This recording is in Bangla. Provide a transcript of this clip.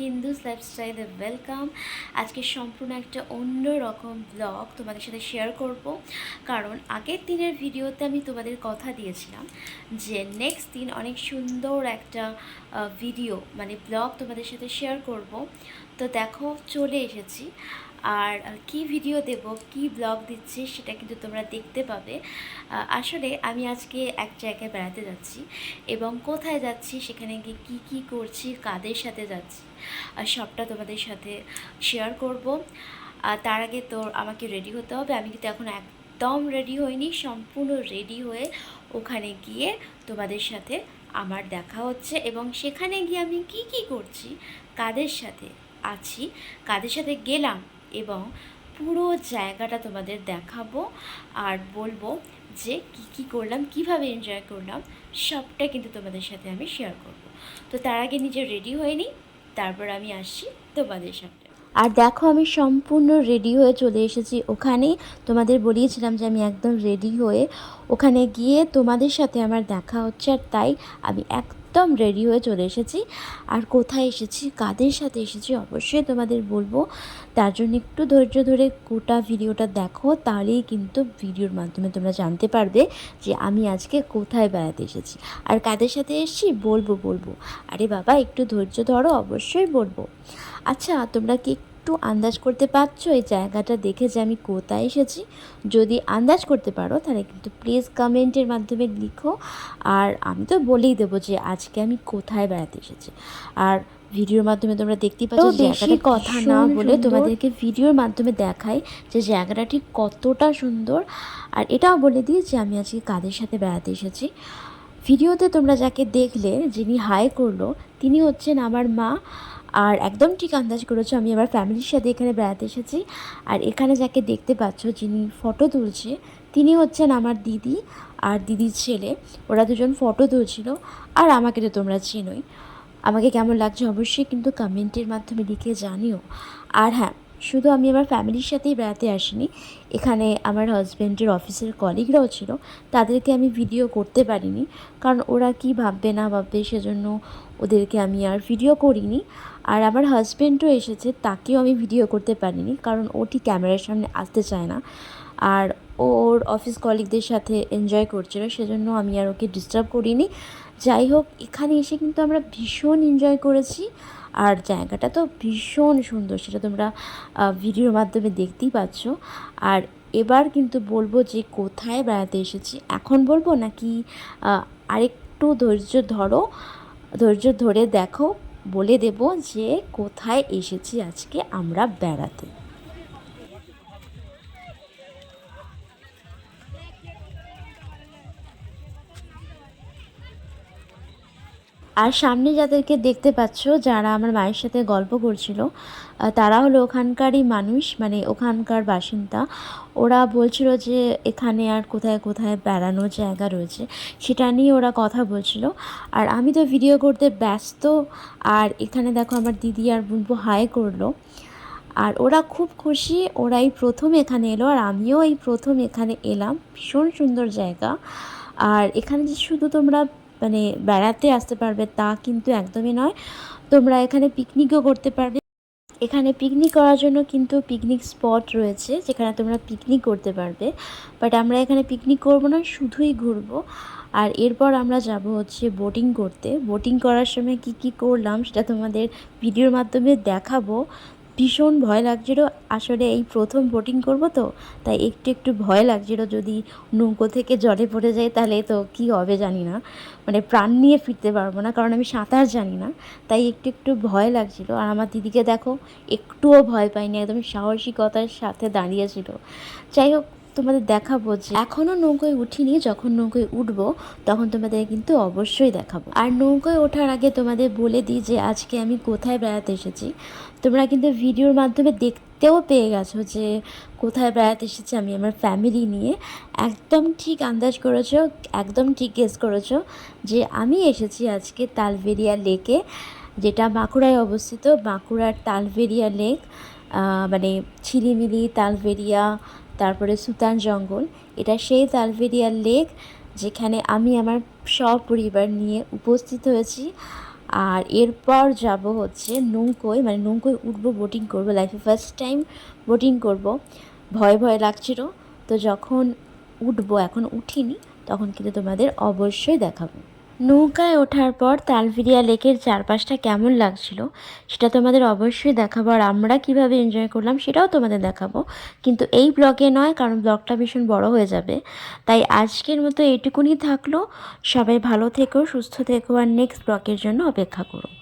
লাইফস্টাইলে ওয়েলকাম আজকে সম্পূর্ণ একটা অন্য রকম ব্লগ তোমাদের সাথে শেয়ার করব। কারণ আগের দিনের ভিডিওতে আমি তোমাদের কথা দিয়েছিলাম যে নেক্সট দিন অনেক সুন্দর একটা ভিডিও মানে ব্লগ তোমাদের সাথে শেয়ার করব। তো দেখো, চলে এসেছি। আর কি ভিডিও দেব, কি ব্লগ দিচ্ছি সেটা কিন্তু তোমরা দেখতে পাবে। আসলে আমি আজকে এক জায়গায় বেড়াতে যাচ্ছি এবং কোথায় যাচ্ছি, সেখানে গিয়ে কী কী করছি, কাদের সাথে যাচ্ছি সবটা তোমাদের সাথে শেয়ার করব। তার আগে তো আমাকে রেডি হতে হবে। আমি কিন্তু এখন একদম রেডি হইনি, সম্পূর্ণ রেডি হয়ে ওখানে গিয়ে তোমাদের সাথে আমার দেখা হচ্ছে এবং সেখানে গিয়ে আমি কি কি করছি, কাদের সাথে আছি, কাদের সাথে গেলাম এবং পুরো জায়গাটা তোমাদের দেখাবো আর বলব যে কি কি করলাম, কীভাবে এনজয় করলাম, সবটা কিন্তু তোমাদের সাথে আমি শেয়ার করব। তো তার আগে নিজে রেডি হয়ে নিই তারপর আমি আসছি তোমাদের সাথে আর দেখো আমি সম্পূর্ণ রেডি হয়ে চলে এসেছি ওখানে। তোমাদের বলিয়েছিলাম যে আমি একদম রেডি হয়ে ওখানে গিয়ে তোমাদের সাথে আমার দেখা হচ্ছে আর তাই আমি একদম রেডি হয়ে চলে এসেছি। আর কোথায় এসেছি, কাদের সাথে এসেছি অবশ্যই তোমাদের বলব। তার জন্য একটু ধৈর্য ধরে গোটা ভিডিওটা দেখো, তাহলেই কিন্তু ভিডিওর মাধ্যমে তোমরা জানতে পারবে যে আমি আজকে কোথায় বেড়াতে এসেছি। আর কাদের সাথে এসেছি? বলব বলব। আরে বাবা, একটু ধৈর্য ধরো, অবশ্যই বলব। আচ্ছা তোমরা কি একটু আন্দাজ করতে পারছ? এই জায়গাটা দেখে যে আমি কোথায় এসেছি। যদি আন্দাজ করতে পারো তাহলে কিন্তু প্লিজ কমেন্টের মাধ্যমে লিখো। আর আমি তো বলেই দেবো যে আজকে আমি কোথায় বেড়াতে এসেছি। আর ভিডিওর মাধ্যমে তোমরা দেখতেই পাচ্ছ বেশি জায়গাটা কথা না বলে তোমাদেরকে ভিডিওর মাধ্যমে দেখাই যে জায়গাটা ঠিক কতটা সুন্দর। আর এটাও বলে দিই যে আমি আজকে কাদের সাথে বেড়াতে এসেছি। ভিডিওতে তোমরা যাকে দেখলে যিনি হাই করল তিনি হচ্ছেন আমার মা। আর একদম ঠিক আন্দাজ করেছ, আমি আমার ফ্যামিলির সাথে এখানে বেড়াতে এসেছি। আর এখানে যাকে দেখতে পাচ্ছ, যিনি ফটো তুলছে, তিনি হচ্ছেন আমার দিদি আর দিদির ছেলে। ওরা দুজন ফটো তুলছিল, আর আমাকে তো তোমরা চেনোই। আমাকে কেমন লাগছে অবশ্যই কিন্তু কমেন্টের মাধ্যমে লিখে জানিও। আর হ্যাঁ শুধু আমি আমার ফ্যামিলির সাথেই বেড়াতে আসিনি, এখানে আমার হাজব্যান্ডের অফিসের কলিগরাও ছিল, তাদেরকে আমি ভিডিও করতে পারিনি। কারণ ওরা কি ভাববে না ভাববে, সেজন্য ওদেরকে আমি আর ভিডিও করিনি। আর আমার হাজব্যান্ডও এসেছে, তাকেও আমি ভিডিও করতে পারিনি, কারণ ও ঠিক ক্যামেরার সামনে আসতে চায় না। আর ওর অফিস কলিগদের সাথে এনজয় করছিল, সেজন্য আমি আর ওকে ডিস্টার্ব করিনি। যাই হোক, এখানে এসে কিন্তু আমরা ভীষণ এনজয় করেছি, আর জায়গাটা তো ভীষণ সুন্দর, সেটা তোমরা ভিডিওর মাধ্যমে দেখতেই পাচ্ছ। আর এবার কিন্তু বলব যে কোথায় বেড়াতে এসেছি, এখন বলব নাকি আরেকটু ধৈর্য ধরো, ধৈর্য ধরে দেখো বলে দেব যে কোথায় এসেছি আজকে আমরা বেড়াতে। আর সামনে যাদেরকে দেখতে পাচ্ছ, যারা আমার মায়ের সাথে গল্প করছিল তারা হলো ওখানকারই মানুষ মানে ওখানকার বাসিন্দা। ওরা বলছিল যে এখানে আর কোথায় কোথায় বেড়ানোর জায়গা রয়েছে, সেটা নিয়ে ওরা কথা বলছিল। আর আমি তো ভিডিও করতে ব্যস্ত, আর এখানে দেখো আমার দিদি আর বুনবু হাই করল। আর ওরা খুব খুশি, ওরাই প্রথম এখানে এলো, আর আমিও এই প্রথম এখানে এলাম। ভীষণ সুন্দর জায়গা। আর এখানে যে শুধু তোমরা মানে বেড়াতে আসতে পারবে তা কিন্তু একদমই নয়। তোমরা এখানে পিকনিকও করতে পারবে। এখানে পিকনিক করার জন্য কিন্তু পিকনিক স্পট রয়েছে, যেখানে তোমরা পিকনিক করতে পারবে। বাট আমরা এখানে পিকনিক করব না, শুধুই ঘুরবো। আর এরপর আমরা যাব হচ্ছে বোটিং করতে। বোটিং করার সময় কি কি করলাম, সেটা তোমাদের ভিডিওর মাধ্যমে দেখাবো। ভীষণ ভয় লাগছিল। আসলে এই প্রথম বোটিং করব তো, তাই একটু একটু ভয় লাগছিল। যদি নৌকো থেকে জলে পড়ে যায় তাহলে তো কি হবে জানি না। মানে প্রাণ নিয়ে ফিরতে পারব না, কারণ আমি সাঁতার জানি না। তাই একটু একটু ভয় লাগছিল। আর আমার দিদিকে দেখো, একটুও ভয় পাইনি, একদম সাহসিকতার সাথে দাঁড়িয়েছিল। যাই হোক তোমাদের দেখাবো যে এখনও নৌকোয় উঠিনি, যখন নৌকোয় উঠবো, তখন তোমাদের কিন্তু অবশ্যই দেখাবো। আর নৌকোয় ওঠার আগে তোমাদের বলে দিই যে আজকে আমি কোথায় বেড়াতে এসেছি। তোমরা কিন্তু ভিডিওর মাধ্যমে দেখতেও পেয়ে গেছো যে কোথায় বেড়াতে এসেছি আমি, আমার ফ্যামিলি নিয়ে। একদম ঠিক আন্দাজ করেছ, একদম ঠিক গেস করেছ যে আমি এসেছি আজকে তালবেরিয়া লেকে যেটা বাঁকুড়ায় অবস্থিত। বাঁকুড়ার তালবেরিয়া লেক মানে ছিলিমিলি তালবেরিয়া তারপরে সুতান জঙ্গল। এটা সেই তালভেরিয়ার লেক যেখানে আমি আমার সপরিবার নিয়ে উপস্থিত হয়েছি। আর এরপর যাব হচ্ছে নৌকোয়। মানে নৌকোয় উঠবো বোটিং করব লাইফে ফার্স্ট টাইম বোটিং করব। ভয় ভয় লাগছিল। তো যখন উঠবো, এখন উঠিনি, তখন কিন্তু তোমাদের অবশ্যই দেখাবো। নৌকায় ওঠার পর তালভিরিয়া লেকের চারপাশটা কেমন লাগছিল, সেটা তোমাদের অবশ্যই দেখাবো। আর আমরা কীভাবে এনজয় করলাম সেটাও তোমাদের দেখাবো। কিন্তু এই ব্লগে নয়, কারণ ব্লগটা ভীষণ বড় হয়ে যাবে। তাই আজকের মতো এইটুকুনি থাকল। সবাই ভালো থেকো, সুস্থ থেকো, আর নেক্সট ব্লগের জন্য অপেক্ষা করো।